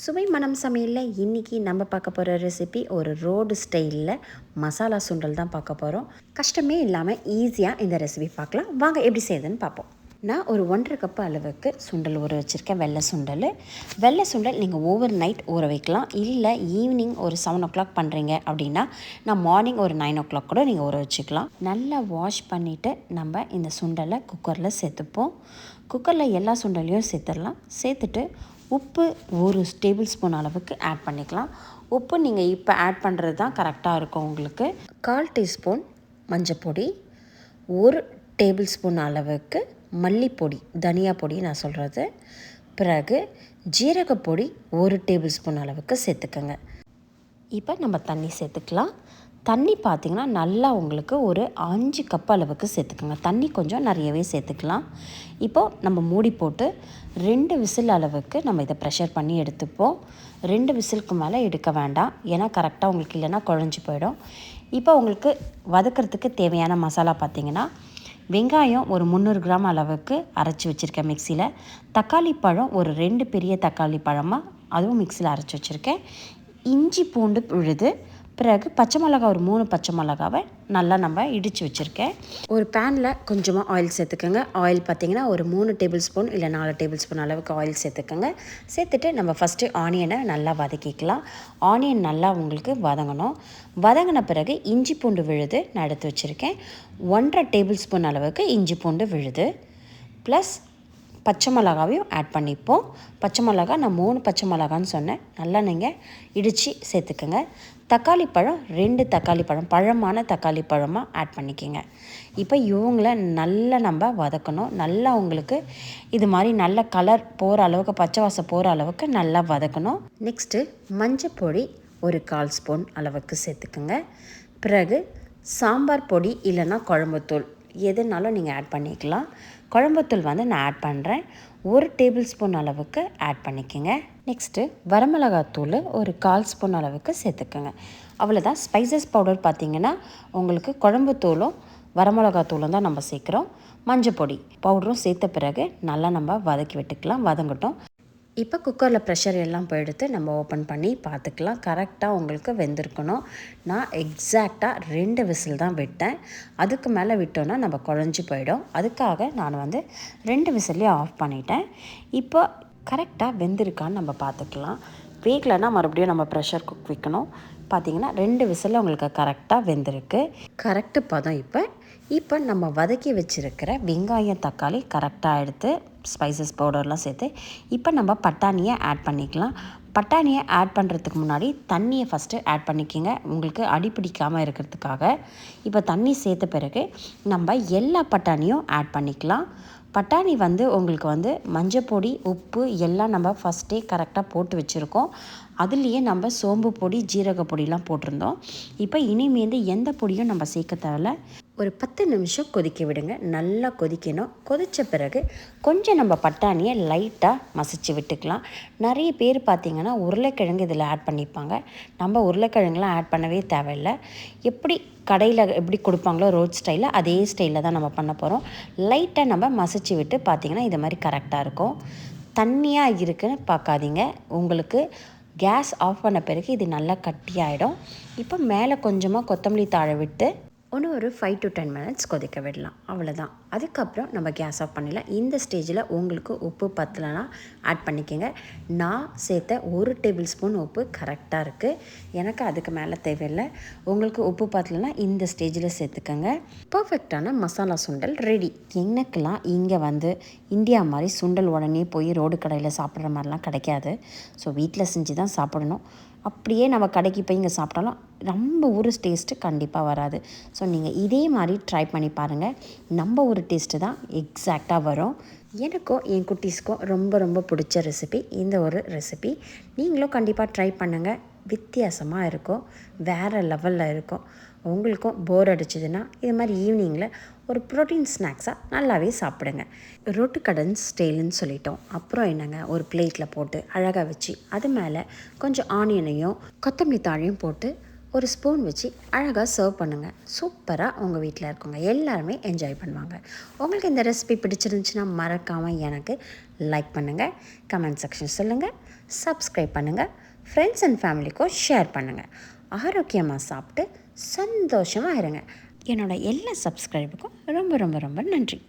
சுவை மனம் சமையலில் இன்றைக்கி நம்ம பார்க்க போகிற ரெசிபி ஒரு ரோடு ஸ்டைலில் மசாலா சுண்டல் தான் பார்க்க போகிறோம் கஷ்டமே இல்லாமல் ஈஸியாக இந்த ரெசிபி பார்க்கலாம். வாங்க எப்படி செய்யுதுன்னு பார்ப்போம். நான் ஒரு ஒன்றரை கப்பு அளவுக்கு சுண்டல் ஊற வச்சுருக்கேன். வெள்ளை சுண்டல். வெள்ளை சுண்டல் நீங்கள் ஓவர் நைட் ஊற வைக்கலாம். இல்லை ஈவினிங் ஒரு செவன் ஓ கிளாக் பண்ணுறீங்க அப்படின்னா நான் மார்னிங் ஒரு நைன் ஓ கிளாக் கூட நீங்கள் ஊற வச்சுக்கலாம். நல்லா வாஷ் பண்ணிவிட்டு நம்ம இந்த சுண்டலை குக்கரில் சேர்த்துப்போம். குக்கரில் எல்லா சுண்டலையும் சேர்த்துடலாம். சேர்த்துட்டு உப்பு ஒரு டேபிள் ஸ்பூன் அளவுக்கு ஆட் பண்ணிக்கலாம். உப்பு நீங்கள் இப்போ ஆட் பண்ணுறது தான் கரெக்டாக இருக்கும் உங்களுக்கு. கால் டீஸ்பூன் மஞ்சப்பொடி ஒரு டேபிள் ஸ்பூன் அளவுக்கு மல்லிப்பொடி தனியா பொடி நான் சொல்கிறது பிறகு ஜீரகப்பொடி ஒரு டேபிள் ஸ்பூன் அளவுக்கு சேர்த்துக்கோங்க. இப்போ நம்ம தண்ணி சேர்த்துக்கலாம். தண்ணி பார்த்திங்கன்னா நல்லா உங்களுக்கு ஒரு அஞ்சு கப் அளவுக்கு சேர்த்துக்கோங்க. தண்ணி கொஞ்சம் நிறையவே சேர்த்துக்கலாம். இப்போது நம்ம மூடி போட்டு ரெண்டு விசில் அளவுக்கு நம்ம இதை ப்ரெஷர் பண்ணி எடுத்துப்போம். ரெண்டு விசிலுக்கு மேலே எடுக்க வேண்டாம். ஏன்னா கரெக்டாக உங்களுக்கு இல்லைன்னா குழஞ்சி போயிடும். இப்போ உங்களுக்கு வதக்கிறதுக்கு தேவையான மசாலா பார்த்திங்கன்னா வெங்காயம் ஒரு முந்நூறு கிராம் அளவுக்கு அரைச்சி வச்சுருக்கேன் மிக்சியில் தக்காளி பழம் ஒரு ரெண்டு பெரிய தக்காளி பழமாக அதுவும் மிக்சியில் அரைச்சி வச்சுருக்கேன். இஞ்சி பூண்டு உழுது பிறகு பச்சை மிளகா ஒரு மூணு பச்சை மிளகாவை நல்லா நம்ம இடித்து வச்சுருக்கேன். ஒரு பேனில் கொஞ்சமாக ஆயில் சேர்த்துக்கோங்க. ஆயில் பார்த்திங்கன்னா ஒரு மூணு டேபிள் ஸ்பூன் இல்லை நாலு டேபிள் ஸ்பூன் அளவுக்கு ஆயில் சேர்த்துக்கோங்க. சேர்த்துட்டு நம்ம ஃபஸ்ட்டு ஆனியனை நல்லா வதக்கிக்கலாம். ஆனியன் நல்லா உங்களுக்கு வதங்கணும். வதங்கின பிறகு இஞ்சி பூண்டு விழுது நான் எடுத்து வச்சுருக்கேன். ஒன்றரை டேபிள் ஸ்பூன் அளவுக்கு இஞ்சி பூண்டு விழுது. ப்ளஸ் பச்சை மிளகாவையும் ஆட் பண்ணிப்போம். பச்சை மிளகா நான் மூணு பச்சை மிளகான்னு சொன்னேன். நல்லா நீங்கள் இடித்து சேர்த்துக்கோங்க. தக்காளி பழம் ரெண்டு தக்காளி பழம் பழமான தக்காளி பழமாக ஆட் பண்ணிக்கோங்க. இப்போ இவங்கள நல்லா நம்ம வதக்கணும். நல்லா உங்களுக்கு இது மாதிரி நல்ல கலர் போகிற அளவுக்கு பச்சை வாசம் போகிற அளவுக்கு நல்லா வதக்கணும். நெக்ஸ்ட்டு மஞ்சள் பொடி ஒரு கால் ஸ்பூன் அளவுக்கு சேர்த்துக்குங்க. பிறகு சாம்பார் பொடி இல்லைன்னா குழம்புத்தூள் எதுனாலும் நீங்கள் ஆட் பண்ணிக்கலாம். குழம்புத்தூள் வந்து நான் ஆட் பண்ணுறேன் ஒரு டேபிள் ஸ்பூன் அளவுக்கு ஆட் பண்ணிக்கோங்க. நெக்ஸ்ட்டு வரமிளகாத்தூள் ஒரு கால் ஸ்பூன் அளவுக்கு சேர்த்துக்கோங்க. அவ்வளோதான் ஸ்பைசஸ் பவுடர் பார்த்திங்கன்னா உங்களுக்கு குழம்புத்தூளும் வரமிளகாத்தூளும் தான் நம்ம சேர்க்குறோம். மஞ்சள் பொடி பவுடரும் சேர்த்த பிறகு நல்லா நம்ம வதக்கி விட்டுக்கலாம். வதங்கட்டும். இப்போ குக்கரில் ப்ரெஷர் எல்லாம் போயெடுத்து நம்ம ஓப்பன் பண்ணி பார்த்துக்கலாம். கரெக்டாக உங்களுக்கு வெந்திருக்கணும். நான் எக்ஸாக்டாக ரெண்டு விசில் தான் விட்டேன். அதுக்கு மேலே விட்டோன்னா நம்ம குழஞ்சி போயிடும். அதுக்காக நான் வந்து ரெண்டு விசில்லையும் ஆஃப் பண்ணிட்டேன். இப்போ கரெக்டாக வெந்திருக்கான்னு நம்ம பார்த்துக்கலாம். வேகலைன்னா மறுபடியும் நம்ம ப்ரெஷர் குக் வைக்கணும். பார்த்தீங்கன்னா ரெண்டு விசிலில் உங்களுக்கு கரெக்டாக வெந்திருக்கு. கரெக்டு பதம் இப்போ. இப்போ நம்ம வதக்கி வச்சுருக்கிற வெங்காயம் தக்காளி கரெக்டாக எடுத்து ஸ்பைசஸ் பவுடர்லாம் சேர்த்து இப்போ நம்ம பட்டாணியை ஆட் பண்ணிக்கலாம். பட்டாணியை ஆட் பண்ணுறதுக்கு முன்னாடி தண்ணியை ஃபஸ்ட்டு ஆட் பண்ணிக்கோங்க. உங்களுக்கு அடி பிடிக்காமல் இருக்கிறதுக்காக. இப்போ தண்ணி சேர்த்த பிறகு நம்ம எல்லா பட்டாணியும் ஆட் பண்ணிக்கலாம். பட்டாணி வந்து உங்களுக்கு வந்து மஞ்சள் பொடி உப்பு எல்லாம் நம்ம ஃபஸ்ட்டே கரெக்டாக போட்டு வச்சுருக்கோம். அதுலேயே நம்ம சோம்பு பொடி ஜீரக பொடிலாம் போட்டிருந்தோம். இப்போ இனிமேந்து எந்த பொடியும் நம்ம சேர்க்க தேவையில்ல. ஒரு பத்து நிமிஷம் கொதிக்க விடுங்க. நல்லா கொதிக்கணும். கொதித்த பிறகு கொஞ்சம் நம்ம பட்டாணியை லைட்டாக மசிச்சு விட்டுக்கலாம். நிறைய பேர் பார்த்திங்கன்னா உருளைக்கிழங்கு இதில் ஆட் பண்ணிப்பாங்க. நம்ம உருளைக்கிழங்குலாம் ஆட் பண்ணவே தேவையில்லை. எப்படி கடையில் எப்படி கொடுப்பாங்களோ ரோட் ஸ்டைலில் அதே ஸ்டைலில் தான் நம்ம பண்ண போகிறோம் லைட்டாக நம்ம மசிச்சு விட்டு பார்த்திங்கன்னா இது மாதிரி கரெக்டாக இருக்கும். தண்ணியாக இருக்குன்னு பார்க்காதீங்க. உங்களுக்கு கேஸ் ஆஃப் பண்ண பிறகு இது நல்லா கட்டியாயிடும். இப்போ மேலே கொஞ்சமாக கொத்தமல்லி தாழை விட்டு ஒன்று ஒரு ஃபைவ் டு டென் மினிட்ஸ் கொதிக்க விடலாம். அவ்வளோதான் அதுக்கப்புறம் நம்ம கேஸ் ஆஃப் பண்ணிடலாம். இந்த ஸ்டேஜில் உங்களுக்கு உப்பு பத்தலைன்னா ஆட் பண்ணிக்கோங்க. நான் சேர்த்த ஒரு டேபிள் ஸ்பூன் உப்பு கரெக்டாக இருக்குது எனக்கு அதுக்கு மேலே தேவையில்லை. உங்களுக்கு உப்பு பத்தலைன்னா இந்த ஸ்டேஜில் சேர்த்துக்கோங்க. பர்ஃபெக்டான மசாலா சுண்டல் ரெடி எனக்கெல்லாம் இங்கே வந்து இந்தியா மாதிரி சுண்டல் உடனே போய் ரோடு கடையில் சாப்பிட்ற மாதிரிலாம் கிடைக்காது. ஸோ வீட்டில் செஞ்சு தான் சாப்பிடணும். அப்படியே நம்ம கடைக்கு போய் இங்கே சாப்பிட்டாலும் ரொம்ப ஒரு டேஸ்ட்டு கண்டிப்பாக வராது. ஸோ நீங்கள் இதே மாதிரி ட்ரை பண்ணி பாருங்கள் நம்ம ஒரு டேஸ்ட்டு தான் எக்ஸாக்டாக வரும். எனக்கும் என் குட்டீஸ்க்கும் ரொம்ப ரொம்ப பிடிச்ச ரெசிபி இந்த ஒரு ரெசிபி நீங்களும் கண்டிப்பாக ட்ரை பண்ணுங்கள் வித்தியாசமாக இருக்கும். வேறு லெவலில் இருக்கும். உங்களுக்கும் போர் அடிச்சதுன்னா இது மாதிரி ஈவினிங்கில் ஒரு ப்ரோட்டீன் ஸ்நாக்ஸாக நல்லாவே சாப்பிடுங்க. ரொட்டு கடன் ஸ்டைலுன்னு சொல்லிட்டோம். அப்புறம் என்னங்க? ஒரு பிளேட்டில் போட்டு அழகாக வச்சு அது மேலே கொஞ்சம் ஆனியனையும் கொத்தமல்லி தாழையும் போட்டு ஒரு ஸ்பூன் வச்சு அழகாக சர்வ் பண்ணுங்கள் சூப்பராக உங்கள் வீட்டில் இருக்கவங்க எல்லாருமே என்ஜாய் பண்ணுவாங்க. உங்களுக்கு இந்த ரெசிபி பிடிச்சிருந்துச்சுன்னா மறக்காமல் எனக்கு லைக் பண்ணுங்கள் கமெண்ட் செக்ஷன் சொல்லுங்கள் சப்ஸ்கிரைப் பண்ணுங்கள் ஃப்ரெண்ட்ஸ் அண்ட் ஃபேமிலிக்கும் ஷேர் பண்ணுங்கள் ஆரோக்கியமாக சாப்பிட்டு சந்தோஷமாக இருங்க. என்னோட எல்லா சப்ஸ்கிரைபுக்கும் ரொம்ப ரொம்ப ரொம்ப நன்றி.